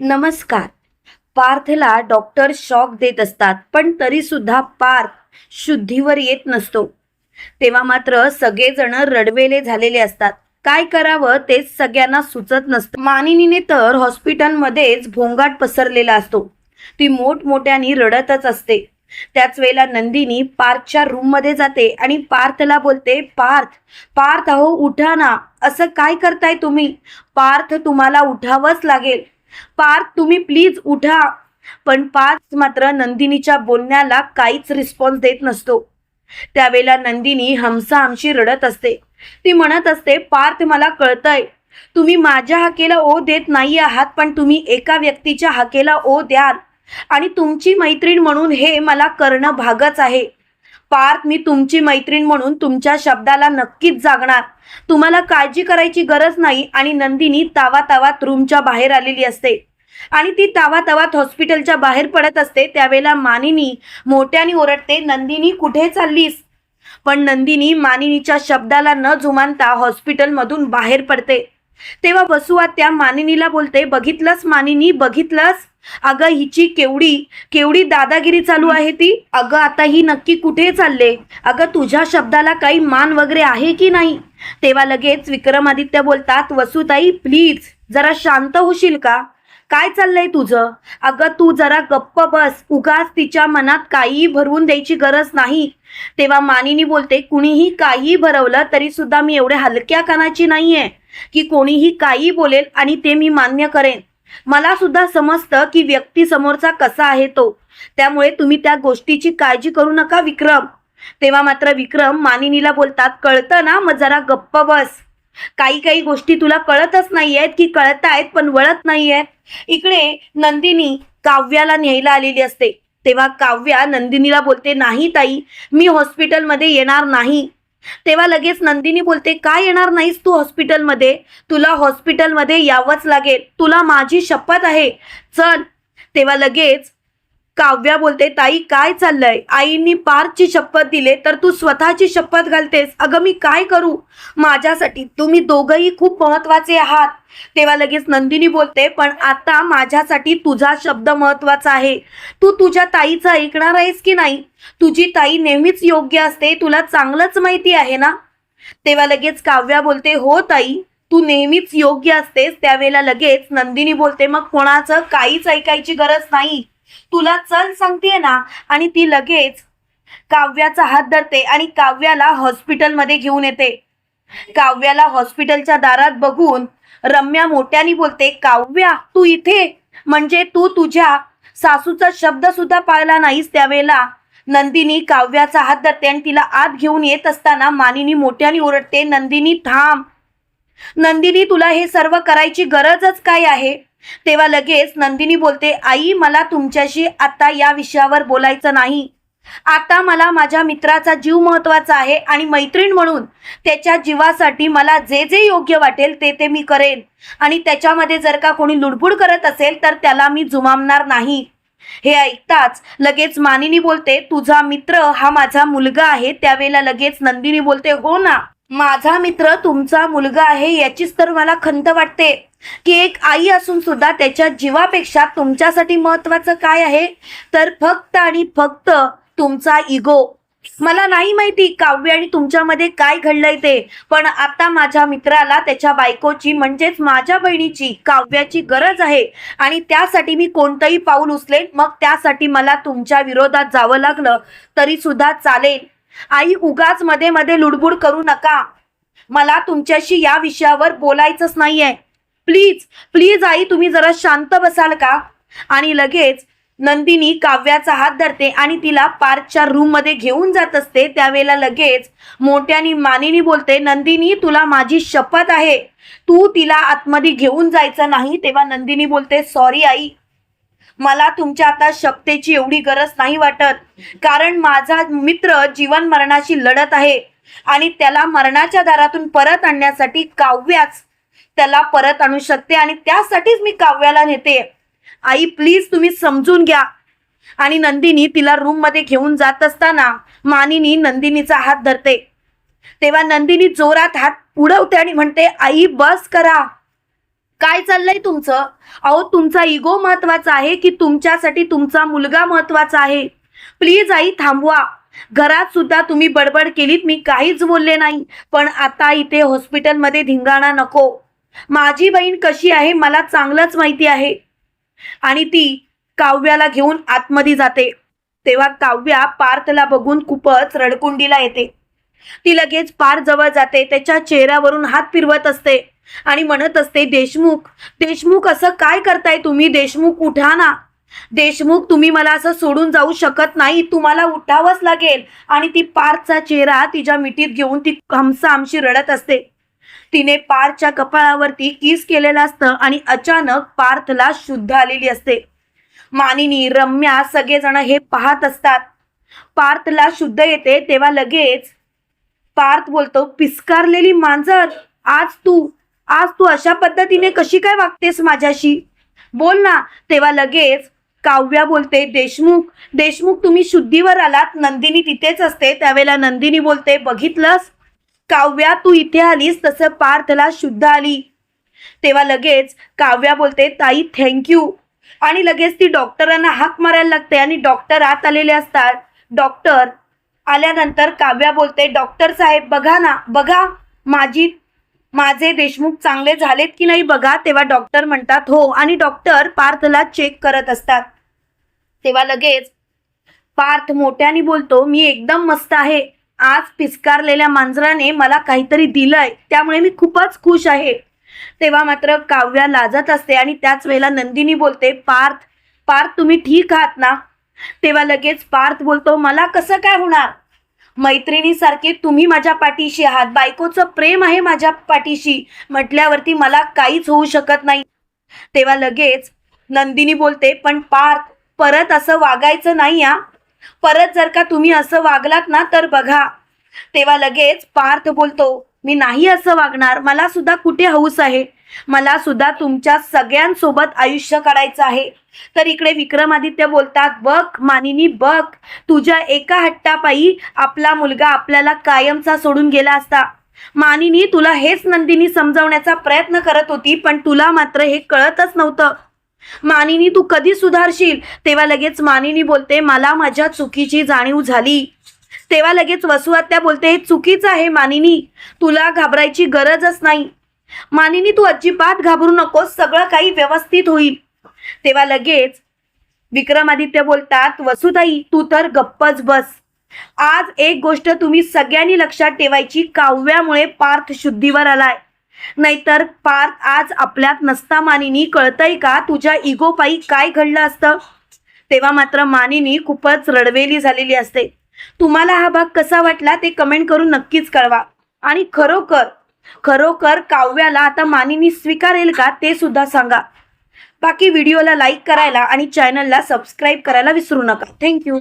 नमस्कार. पार्थला doctor shock देत असतात पण तरी सुद्धा पार्थ शुद्धीवर येत नसतो. तेव्हा मात्र सगळेजण रडवेले झालेले असतात. काय करावं तेच सगळ्यांना सुचत नसतं. मानिनीने तर हॉस्पिटलमध्येच भोंगाट पसरलेला असतो. ती मोठमोठ्याने रडतच असते. त्याच वेळेला नंदिनी पार्थच्या रूममध्ये जाते आणि पार्थला बोलते पार्थ पार्थ अहो उठा ना. असं काय करताय तुम्ही? पार्थ तुम्हाला उठावंच लागेल. पार्थ तुम्ही प्लीज उठा. पण पार्थ मात्र नंदिनीच्या बोलण्याला काहीच रिस्पॉन्स देत नसतो. त्यावेळेला नंदिनी हमसा हमशी रडत असते. ती म्हणत असते पार्थ मला कळतंय. तुम्ही माझ्या हाकेला ओ देत नाही आहात पण तुम्ही एका व्यक्तीच्या हाकेला ओ द्याल. आणि तुमची मैत्रीण म्हणून हे मला करणं भागच आहे. पार्थ मी तुमची मैत्रीण म्हणून तुमच्या शब्दाला नक्कीच जागणार. तुम्हाला काळजी करायची गरज नाही आणि नंदिनी तावा तावात रूमच्या बाहेर आलेली असते. आणि ती तावा तावात हॉस्पिटलच्या बाहेर पडत असते त्यावेळेला मानिनी मोठ्याने ओरडते नंदिनी कुठे चाललीस? पण नंदिनी मानिनीच्या शब्दाला न जुमानता हॉस्पिटलमधून बाहेर पडते. तेव्हा वसुआ त्या मानिनीला बोलते बघितलंस मानिनी? बघितलंस? अगं हिची केवढी केवढी दादागिरी चालू आहे ती? अगं आता ही नक्की कुठे चालले? अगं तुझ्या शब्दाला काही मान वगैरे आहे की नाही? तेव्हा लगेच विक्रमादित्य बोलतात वसुताई प्लीज जरा शांत होशील का? काय चाललंय तुझं? अगं तू जरा गप्प बस उगाच तिच्या मनात काहीही भरवून द्यायची गरज नाही. तेव्हा मानिनी बोलते कुणीही काहीही भरवलं तरी सुद्धा मी एवढ्या हलक्या कानाची नाहीये. की कोणीही काही बोलेल आणि ते मी मान्य करेन. मला सुद्धा समजतं की व्यक्ती समोरचा कसा आहे तो. त्यामुळे तुम्ही त्या गोष्टीची काळजी करू नका विक्रम. तेव्हा मात्र विक्रम मानिनीला बोलतात कळतं ना मग जरा गप्प बस. काही काही गोष्टी तुला कळतच नाही आहेत की कळत आहेत पण वळत नाही आहेत इकडे नंदिनी काव्याला न्यायला आलेली असते. तेव्हा काव्या नंदिनीला बोलते नाही ताई मी हॉस्पिटलमध्ये येणार नाही. तेव्हा लगेच नंदिनी बोलते काय येणार नाहीस तू हॉस्पिटलमध्ये? तुला हॉस्पिटलमध्ये यावंच लागेल. तुला माझी शपथ आहे. चल. तेव्हा लगेच काव्या बोलते ताई काय चाललंय? आईंनी पार्थची शपथ दिले तर तू स्वतःची शपथ घालतेस. अगं मी काय करू? माझ्यासाठी तुम्ही दोघंही खूप महत्त्वाचे आहात. तेव्हा लगेच नंदिनी बोलते पण आता माझ्यासाठी तुझा शब्द महत्त्वाचा आहे. तू तुझ्या ताईचं ऐकणार आहेस की नाही? तुझी ताई नेहमीच योग्य असते. तुला चांगलंच माहिती आहे ना? तेव्हा लगेच काव्या बोलते हो ताई तू नेहमीच योग्य असतेस. त्यावेळेला लगेच नंदिनी बोलते मग कोणाचं काहीच ऐकायची गरज नाही. तुला चल सांगतेय ना आणि ती लगेच काव्याचा हात धरते आणि काव्याला हॉस्पिटलमध्ये घेऊन येते. काव्याला हॉस्पिटलच्या दारात बघून रम्या मोठ्याने बोलते काव्या तू इथे? म्हणजे तू तुझ्या सासूचा शब्द सुद्धा पाळला नाहीस त्यावेळेला? नंदिनी काव्याचा हात धरते आणि तिला आत घेऊन येत असताना मानिनी मोठ्याने ओरडते नंदिनी थांब. नंदिनी तुला हे सर्व करायची गरजच काय आहे? तेव्हा लगेच नंदिनी बोलते आई मला तुमच्याशी आता या विषयावर बोलायचं नाही. आता मला माझ्या मित्राचा जीव महत्त्वाचा आहे आणि मैत्रीण म्हणून त्याच्या जीवासाठी मला जे जे योग्य वाटेल ते ते मी करेन. आणि त्याच्यामध्ये जर का कोणी लुडबुड करत असेल तर त्याला मी जुमामणार नाही. हे ऐकताच लगेच मानिनी बोलते तुझा मित्र हा माझा मुलगा आहे. त्यावेळेला लगेच नंदिनी बोलते हो ना माझा मित्र तुमचा मुलगा आहे याचीच तर मला खंत वाटते. की एक आई असून सुद्धा त्याच्या जीवापेक्षा तुमच्यासाठी महत्वाचं काय आहे? तर फक्त आणि फक्त तुमचा इगो मला नाही माहिती काव्य आणि तुमच्यामध्ये काय घडलंय ते पण आता माझ्या मित्राला त्याच्या बायकोची म्हणजेच माझ्या बहिणीची काव्याची गरज आहे आणि त्यासाठी मी कोणतंही पाऊल उचलेन मग त्यासाठी मला तुमच्या विरोधात जावं लागलं तरी सुद्धा चालेल. आई उगाच मध्ये मध्ये लुडबुड करू नका. मला तुमच्याशी या विषयावर बोलायचंच नाहीये. प्लीज प्लीज आई तुम्ही जरा शांत बसाल का? आणि लगेच नंदिनी काव्याचा हात धरते आणि तिला पार्कच्या रूममध्ये घेऊन जात असते. त्यावेळेला लगेच मोठ्यानी मानिनी बोलते नंदिनी तुला माझी शपथ आहे. तू तिला आतमध्ये घेऊन जायचं नाही. तेव्हा नंदिनी बोलते सॉरी आई मला तुमच्या आता शपथेची एवढी गरज नाही वाटत. कारण माझा मित्र जीवन मरणाशी लढत आहे आणि त्याला मरणाच्या दारातून परत आणण्यासाठी काव्याच त्याला परत आणू शकते आणि त्यासाठीच मी काव्याला नेते. आई प्लीज तुम्ही समजून घ्या. आणि नंदिनी तिला रूममध्ये घेऊन जात असताना मानिनी नंदिनीचा हात धरते. तेव्हा नंदिनी जोरात हात उडवते आणि म्हणते आई बस करा. काय चाललंय तुमचं? अहो तुमचा इगो महत्त्वाचा आहे की तुमच्यासाठी तुमचा मुलगा महत्त्वाचा आहे? प्लीज आई थांबवा. घरात सुद्धा तुम्ही बडबड केलीत मी काहीच बोलले नाही. पण आता इथे हॉस्पिटलमध्ये धिंगाणा नको. माझी बहीण कशी आहे मला चांगलंच माहिती आहे. आणि ती काव्याला घेऊन आतमध्ये जाते. तेव्हा काव्या पार्थला बघून खूपच रडकुंडीला येते. ती लगेच पार जवळ जाते त्याच्या चेहऱ्यावरून हात फिरवत असते आणि म्हणत असते देशमुख देशमुख असं काय करताय तुम्ही? देशमुख उठा ना. देशमुख तुम्ही मला असं सोडून जाऊ शकत नाही. तुम्हाला उठावंच लागेल. आणि ती पारचा चेहरा तिच्या मिठीत घेऊन ती हमसा आमशी रडत असते. तिने पार्थच्या कपाळावरती किस केलेलं असतं आणि अचानक पार्थला शुद्ध आलेली असते. मानिनी रम्या सगळेजण हे पाहत असतात. पार्थला शुद्ध येते तेव्हा लगेच पार्थ बोलतो पिस्कारलेली मांजर आज तू आज तू अशा पद्धतीने कशी काय वागतेस माझ्याशी? बोल ना. तेव्हा लगेच काव्या बोलते देशमुख देशमुख तुम्ही शुद्धीवर आलात नंदिनी तिथेच असते. त्यावेळेला नंदिनी बोलते बघितलंस? काव्या तू इथे आलीस तसं पार्थला शुद्ध आली. तेव्हा लगेच काव्या बोलते ताई थँक्यू आणि लगेच ती डॉक्टरांना हाक मारायला लागते आणि डॉक्टर आत आलेले असतात. डॉक्टर आल्यानंतर काव्या बोलते डॉक्टर साहेब बघा ना बघा माझी माझे देशमुख चांगले झालेत की नाही बघा. तेव्हा डॉक्टर म्हणतात हो. आणि डॉक्टर पार्थला चेक करत असतात. तेव्हा लगेच पार्थ मोठ्याने बोलतो मी एकदम मस्त आहे. आज पिस्कारलेल्या मांजराने मला काहीतरी दिलंय त्यामुळे मी खूपच खुश आहे. तेव्हा मात्र काव्या लाजत असते आणि त्याच वेळेला नंदिनी बोलते पार्थ पार्थ तुम्ही ठीक आहात ना? तेव्हा लगेच पार्थ बोलतो मला कसं काय होणार? मैत्रिणीसारखे तुम्ही माझ्या पाठीशी आहात बायकोचं प्रेम आहे माझ्या पाठीशी म्हटल्यावरती मला काहीच होऊ शकत नाही. तेव्हा लगेच नंदिनी बोलते पण पार्थ परत असं वागायचं नाही या परत जर का तुम्ही असं वागलात ना तर बघा. तेव्हा लगेच पार्थ बोलतो मी नाही असं वागणार. मला सुद्धा कुठे हौस आहे? मला सुद्धा तुमच्या सगळ्यांसोबत आयुष्य काढायचं आहे. तर इकडे विक्रमादित्य बोलतात बघ मानिनी बघ. तुझ्या एका हट्टापायी आपला मुलगा आपल्याला कायमचा सोडून गेला असता. मानिनी तुला हेच नंदिनी समजवण्याचा प्रयत्न करत होती पण तुला मात्र हे कळतच नव्हतं. मानिनी तू कधी सुधारशील? तेव्हा लगेच मानिनी बोलते मला माझ्या चुकीची जाणीव झाली. तेव्हा लगेच वसुआत्या बोलते हे चुकीचं आहे मानिनी. तुला घाबरायची गरजच नाही. मानिनी तू अजिबात घाबरू नकोस सगळं काही व्यवस्थित होईल. तेव्हा लगेच विक्रमादित्य बोलतात वसुताई तू तर गप्पच बस. आज एक गोष्ट तुम्ही सगळ्यांनी लक्षात ठेवायची काव्यामुळे पार्थ शुद्धीवर आलाय. नाहीतर पार्थ आज आपल्यात नसता मानिनी कळतंय का तुझ्या इगोपायी काय घडलं असतं? तेव्हा मात्र मानिनी खूपच रडवेली झालेली असते. तुम्हाला हा भाग कसा वाटला ते कमेंट करून नक्कीच कळवा. आणि खरोखर खरोखर काव्याला आता मानिनी स्वीकारेल का ते सुद्धा सांगा. बाकी व्हिडिओला लाईक करायला आणि चॅनलला सबस्क्राईब करायला विसरू नका. थँक्यू.